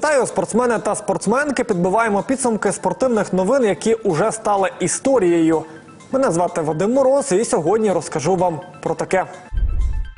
Вітаю, спортсмени та спортсменки. Підбиваємо підсумки спортивних новин, які уже стали історією. Мене звати Вадим Мороз, і сьогодні розкажу вам про таке.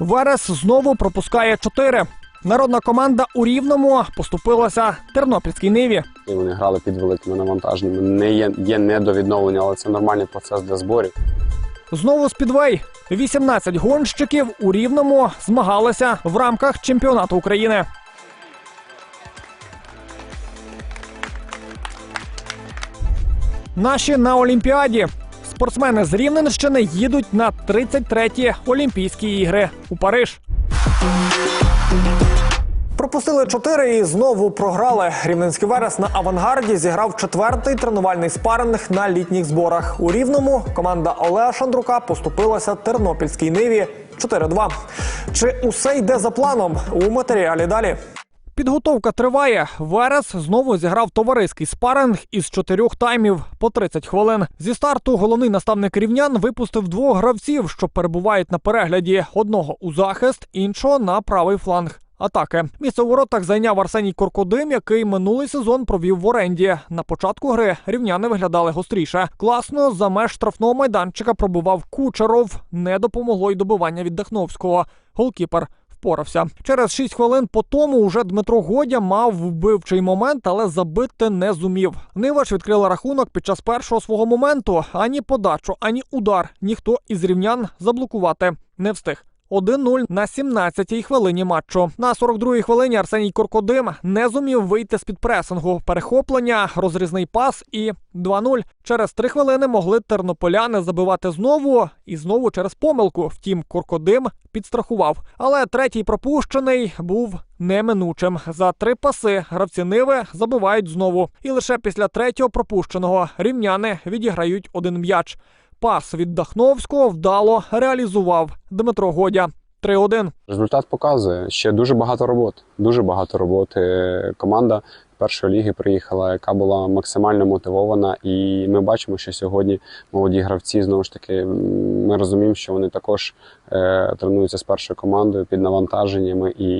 Верес знову пропускає чотири. Народна команда у Рівному поступилася Тернопільській Ниві. І вони грали під великими навантаженнями. Не є, є недовідновлення, але це нормальний процес для зборів. Знову спідвей. 18 гонщиків у Рівному змагалися в рамках чемпіонату України. Наші на Олімпіаді. Спортсмени з Рівненщини їдуть на 33-ті Олімпійські ігри у Париж. Пропустили чотири і знову програли. Рівненський верес на авангарді зіграв четвертий тренувальний спаринг на літніх зборах. У рівному команда Олега Шандрука поступилася Тернопільській ниві 4-2. Чи усе йде за планом? У матеріалі далі. Підготовка триває. Верес знову зіграв товариський спаринг із чотирьох таймів по 30 хвилин. Зі старту головний наставник рівнян випустив двох гравців, що перебувають на перегляді: одного у захист, іншого на правий фланг. Атаки місце у воротах зайняв Арсеній Коркодим, який минулий сезон провів в оренді. На початку гри рівняни виглядали гостріше. Класно за меж штрафного майданчика пробував Кучеров. Не допомогло й добивання від Дахновського. Голкіпер впорався. Через 6 хвилин по тому уже Дмитро Годя мав вбивчий момент, але забити не зумів. Нива ж відкрила рахунок під час першого свого моменту. Ані подачу, ані удар ніхто із рівнян заблокувати не встиг. 1-0 на 17-й хвилині матчу. На 42-й хвилині Арсеній Коркодим не зумів вийти з під пресингу. Перехоплення, розрізний пас і 2-0. Через три хвилини могли тернополяни забивати знову і знову через помилку. Втім, Коркодим підстрахував. Але третій пропущений був неминучим. За три паси гравці Ниви забивають знову. І лише після третього пропущеного рівняни відіграють один м'яч. Пас від Дахновського вдало реалізував Дмитро Годя. 3-1. Результат показує ще дуже багато роботи. Дуже багато роботи. Команда першої ліги приїхала, яка була максимально мотивована. І ми бачимо, що сьогодні молоді гравці знову ж таки ми розуміємо, що вони також е, тренуються з першою командою під навантаженнями і.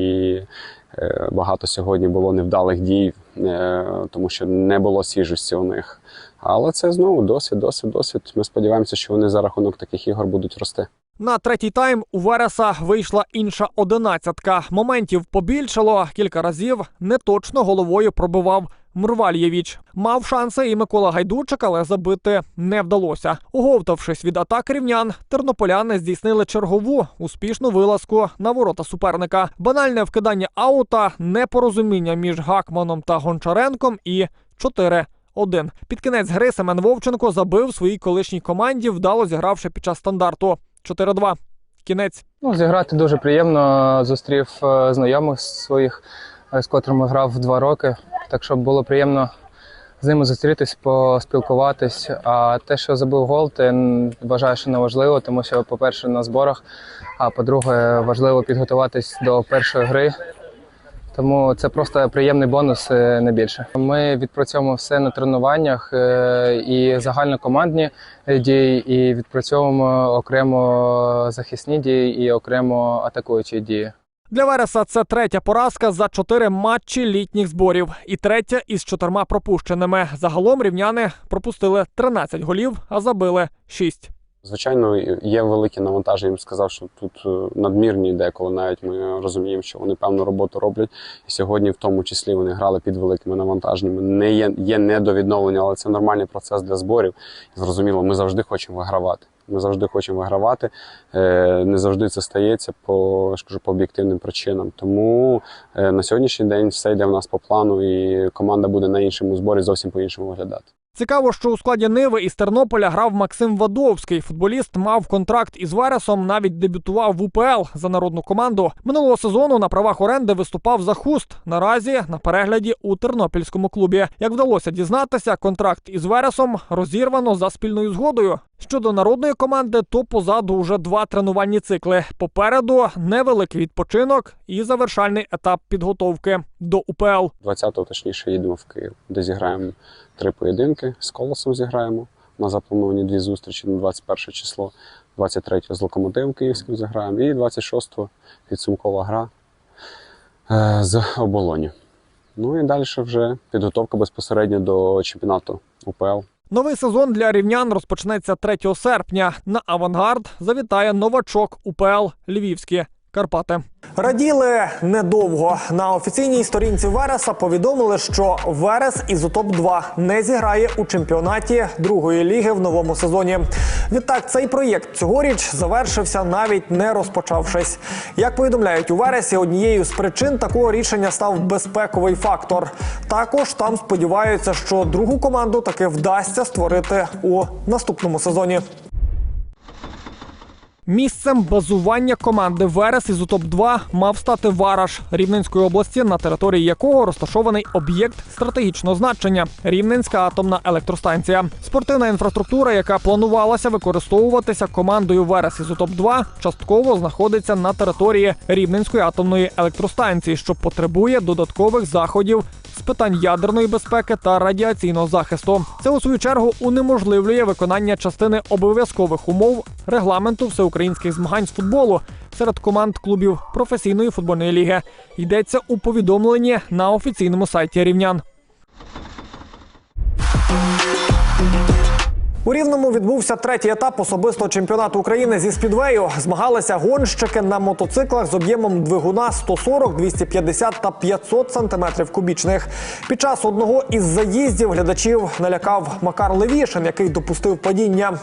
е, Багато сьогодні було невдалих дій, е, тому що не було свіжості у них. Але це знову досвід, досвід, досвід. Ми сподіваємося, що вони за рахунок таких ігор будуть рости. На третій тайм у Вереса вийшла інша одинадцятка. Моментів побільшало кілька разів. Неточно головою пробивав Мрвальєвіч. Мав шанси і Микола Гайдучик, але забити не вдалося. Оговтавшись від атак рівнян, тернополяни здійснили чергову успішну вилазку на ворота суперника. Банальне вкидання аута, непорозуміння між Гакманом та Гончаренком і 4 1. Під кінець гри Семен Вовченко забив своїй колишній команді, вдало зігравши під час стандарту 4-2. Кінець. Ну, зіграти дуже приємно. Зустрів е, знайомих своїх, е, з котрими грав два роки. Так що було приємно з ними зустрітись, поспілкуватись. А те, що забив гол, ти вважаю, що не важливо, тому що, по-перше, на зборах, а по-друге, важливо підготуватись до першої гри. Тому це просто приємний бонус, е, не більше. Ми відпрацьовуємо все на тренуваннях е, і загальнокомандні е, дії, і відпрацьовуємо окремо захисні дії і окремо атакуючі дії. Для Вереса це третя поразка за чотири матчі літніх зборів і третя із чотирма пропущеними. Загалом рівняни пропустили 13 голів, а забили 6. Звичайно, є великі навантаження. Я їм сказав, що тут е, надмірні деколи навіть ми розуміємо, що вони певну роботу роблять. І сьогодні, в тому числі, вони грали під великими навантаженнями. Не є, є недовідновлення, але це нормальний процес для зборів. Зрозуміло, ми завжди хочемо вигравати. Ми завжди хочемо вигравати. Е, Не завжди це стається по, ж по об'єктивним причинам. Тому е, на сьогоднішній день все йде в нас по плану, і команда буде на іншому зборі зовсім по-іншому виглядати. Цікаво, що у складі Ниви із Тернополя грав Максим Вадовський. Футболіст мав контракт із Вересом, навіть дебютував в УПЛ за народну команду. Минулого сезону на правах оренди виступав за хуст. Наразі на перегляді у тернопільському клубі. Як вдалося дізнатися, контракт із Вересом розірвано за спільною згодою. Щодо народної команди, то позаду вже два тренувальні цикли. Попереду невеликий відпочинок і завершальний етап підготовки до УПЛ. 20-го, точніше, їдемо в Київ, де зіграємо три поєдинки. З колосом зіграємо. У нас заплановані дві зустрічі на 21 число, 23-го з локомотивом Київським зіграємо, і 26-го підсумкова гра е, з оболоню. Ну і далі вже підготовка безпосередньо до чемпіонату УПЛ. Новий сезон для рівнян розпочнеться 3 серпня. На авангард завітає новачок УПЛ Львівські Карпати. Раділи недовго. На офіційній сторінці Вереса повідомили, що Верес із УТОП 2 не зіграє у чемпіонаті другої ліги в новому сезоні. Відтак, цей проєкт цьогоріч завершився навіть не розпочавшись. Як повідомляють у Вересі, однією з причин такого рішення став безпековий фактор. Також там сподіваються, що другу команду таки вдасться створити у наступному сезоні. Місцем базування команди Верес із УТОП 2 мав стати Вараш Рівненської області, на території якого розташований об'єкт стратегічного значення Рівненська атомна електростанція. Спортивна інфраструктура, яка планувалася використовуватися командою Верес із УТОП 2 частково знаходиться на території Рівненської атомної електростанції, що потребує додаткових заходів з питань ядерної безпеки та радіаційного захисту. Це у свою чергу унеможливлює виконання частини обов'язкових умов регламенту всеукраїнських змагань з футболу серед команд клубів професійної футбольної ліги. Йдеться у повідомленні на офіційному сайті рівнян. У Рівному відбувся третій етап особистого чемпіонату України зі спідвею. Змагалися гонщики на мотоциклах з об'ємом двигуна 140, 250 та 500 сантиметрів кубічних. Під час одного із заїздів глядачів налякав Макар Левішин, який допустив падіння.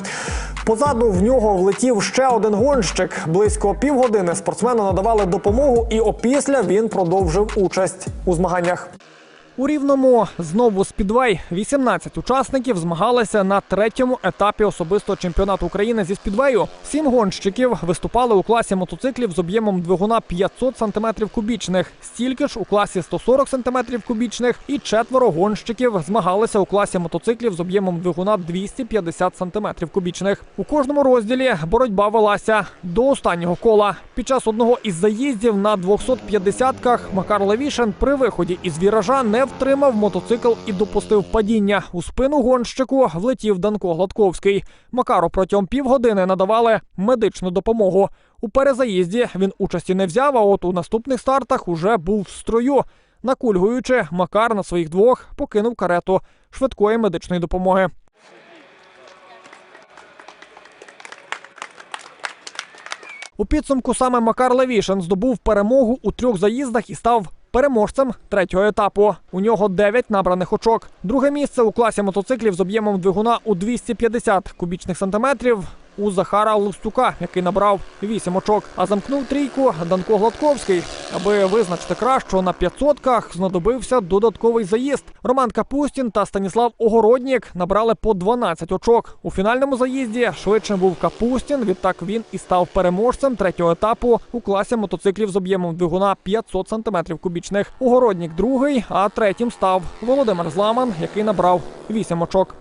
Позаду в нього влетів ще один гонщик. Близько півгодини спортсмену надавали допомогу, і опісля він продовжив участь у змаганнях. У рівному знову спідвей 18 учасників змагалися на третьому етапі особистого чемпіонату України зі спідвею. Сім гонщиків виступали у класі мотоциклів з об'ємом двигуна 500 см кубічних, стільки ж у класі 140 см кубічних, і четверо гонщиків змагалися у класі мотоциклів з об'ємом двигуна 250 см кубічних. У кожному розділі боротьба велася до останнього кола. Під час одного із заїздів на 250-ках Макар Левішин при виході із віража не втримав мотоцикл і допустив падіння. У спину гонщику влетів Данко Гладковський. Макару протягом півгодини надавали медичну допомогу. У перезаїзді він участі не взяв, а от у наступних стартах уже був в строю. Накульгуючи, Макар на своїх двох покинув карету швидкої медичної допомоги. У підсумку саме Макар Левішин здобув перемогу у трьох заїздах і став переможцем третього етапу. У нього 9 набраних очок. Друге місце у класі мотоциклів з об'ємом двигуна у 250 кубічних сантиметрів. У Захара Лустюка, який набрав 8 очок, а замкнув трійку Данко Гладковський. Аби визначити кращого на 500-ках, знадобився додатковий заїзд. Роман Капустін та Станіслав Огороднік набрали по 12 очок. У фінальному заїзді швидшим був Капустін. Відтак він і став переможцем третього етапу у класі мотоциклів з об'ємом двигуна 500 см кубічних. Огороднік другий, а третім став Володимир Зламан, який набрав 8 очок.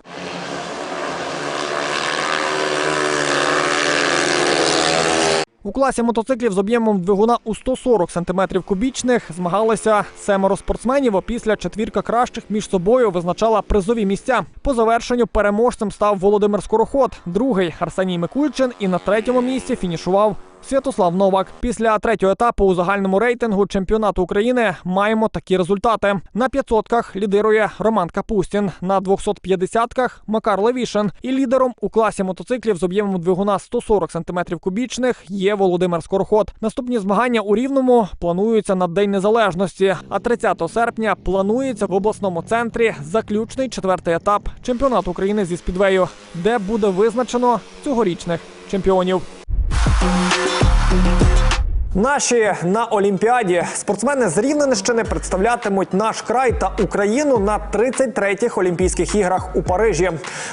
У класі мотоциклів з об'ємом двигуна у 140 см кубічних змагалися семеро спортсменів. а Після четвірка кращих між собою визначала призові місця. По завершенню переможцем став Володимир Скороход, другий Арсеній Микульчин і на третьому місці фінішував Святослав Новак. Після третього етапу у загальному рейтингу чемпіонату України маємо такі результати: на 500-ках лідирує Роман Капустін, на 250-ках Макар Левішин. І лідером у класі мотоциклів з об'ємом двигуна 140 см кубічних є Володимир Скороход. Наступні змагання у Рівному плануються на День Незалежності. А 30 серпня планується в обласному центрі заключний четвертий етап чемпіонату України зі спідвею, де буде визначено цьогорічних чемпіонів. Thank you. Наші на Олімпіаді спортсмени з Рівненщини представлятимуть наш край та Україну на 33-х Олімпійських іграх у Парижі.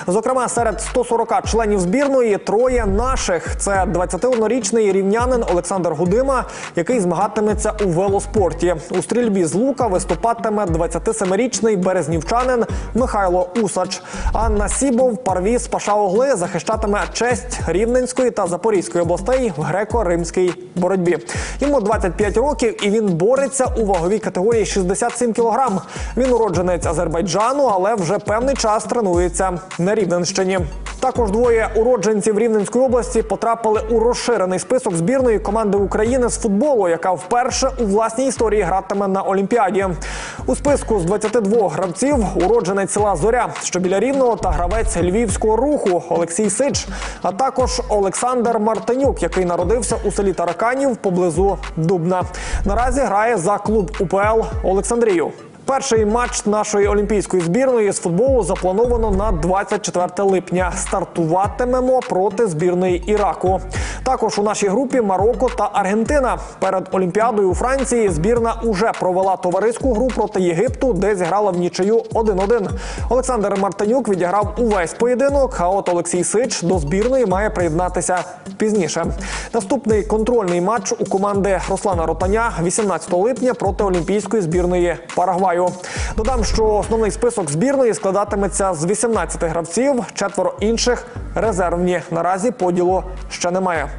Зокрема, серед 140 членів збірної троє наших. Це 21-річний рівнянин Олександр Гудима, який змагатиметься у велоспорті. У стрільбі з лука виступатиме 27-річний березнівчанин Михайло Усач. Анна Сібов, парвіз Паша-Огли захищатиме честь Рівненської та Запорізької областей в греко-римській боротьбі. Йому 25 років і він бореться у ваговій категорії 67 кілограм. Він уродженець Азербайджану, але вже певний час тренується на Рівненщині. Також двоє уродженців Рівненської області потрапили у розширений список збірної команди України з футболу, яка вперше у власній історії гратиме на Олімпіаді. У списку з 22 гравців уродженець села Зоря, що біля Рівного, та гравець львівського руху Олексій Сич, а також Олександр Мартинюк, який народився у селі Тараканів поблизу Дубна. Наразі грає за клуб УПЛ Олександрію. Перший матч нашої олімпійської збірної з футболу заплановано на 24 липня. Стартуватимемо проти збірної Іраку. Також у нашій групі Марокко та Аргентина. Перед Олімпіадою у Франції збірна уже провела товариську гру проти Єгипту, де зіграла в нічию 1-1. Олександр Мартинюк відіграв увесь поєдинок. А от Олексій Сич до збірної має приєднатися пізніше. Наступний контрольний матч у команди Руслана Ротаня 18 липня проти олімпійської збірної Парагваю. Додам, що основний список збірної складатиметься з 18 гравців, четверо інших резервні. Наразі поділу ще немає.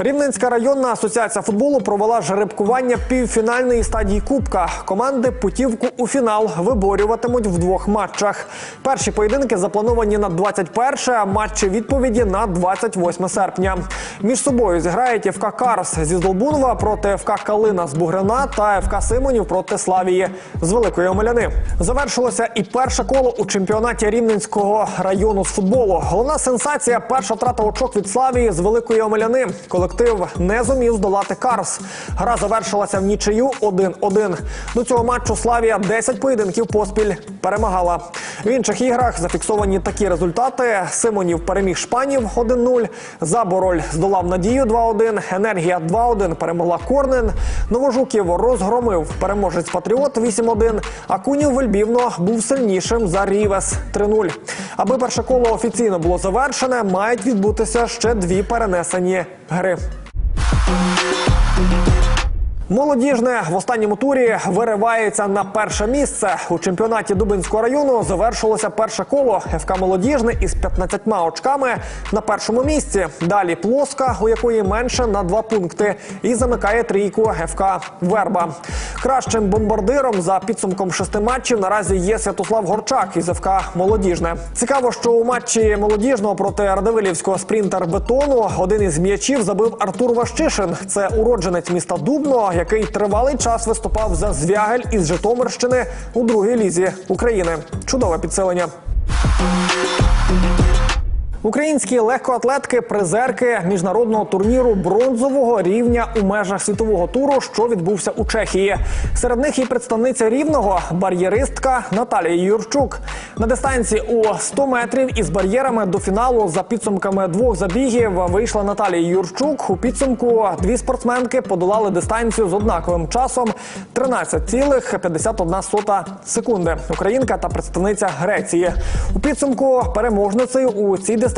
Рівненська районна асоціація футболу провела жеребкування півфінальної стадії Кубка. Команди путівку у фінал виборюватимуть в двох матчах. Перші поєдинки заплановані на 21, а матчі відповіді на 28 серпня. Між собою зіграють ФК Карс зі Злобунова проти ФК Калина з Бугрина та ФК Симонів проти Славії з Великої Омеляни. Завершилося і перше коло у чемпіонаті Рівненського району з футболу. Головна сенсація перша втрата очок від Славії з Великої Омеляни. Колектив не зумів здолати Карс. Гра завершилася в нічию 1-1. До цього матчу Славія 10 поєдинків поспіль перемагала. В інших іграх зафіксовані такі результати: Симонів переміг Шпанів 1-0, Забороль здолав Надію 2-1, Енергія 2-1 перемогла Корнен. Новожуків розгромив переможець Патріот 8-1, а Кунів Вельбівно був сильнішим за Рівес 3-0. Аби перше коло офіційно було завершене, мають відбутися ще дві перенесені гри. Молодіжне в останньому турі виривається на перше місце. У чемпіонаті Дубинського району завершилося перше коло. ФК Молодіжне із 15 очками на першому місці. Далі плоска, у якої менше на два пункти, і замикає трійку ФК Верба. Кращим бомбардиром за підсумком шести матчів наразі є Святослав Горчак із ФК Молодіжне. Цікаво, що у матчі молодіжного проти Радивилівського спринтер бетону один із м'ячів забив Артур Ващишин. Це уродженець міста Дубно, який тривалий час виступав за Звягель із Житомирщини у другій лізі України. Чудове підсилення. Українські легкоатлетки призерки міжнародного турніру бронзового рівня у межах світового туру, що відбувся у Чехії. Серед них і представниця рівного бар'єристка Наталія Юрчук. На дистанції у 100 метрів із бар'єрами до фіналу за підсумками двох забігів вийшла Наталія Юрчук. У підсумку дві спортсменки подолали дистанцію з однаковим часом 13,51 секунди. Українка та представниця Греції. У підсумку переможницею у цій дистанції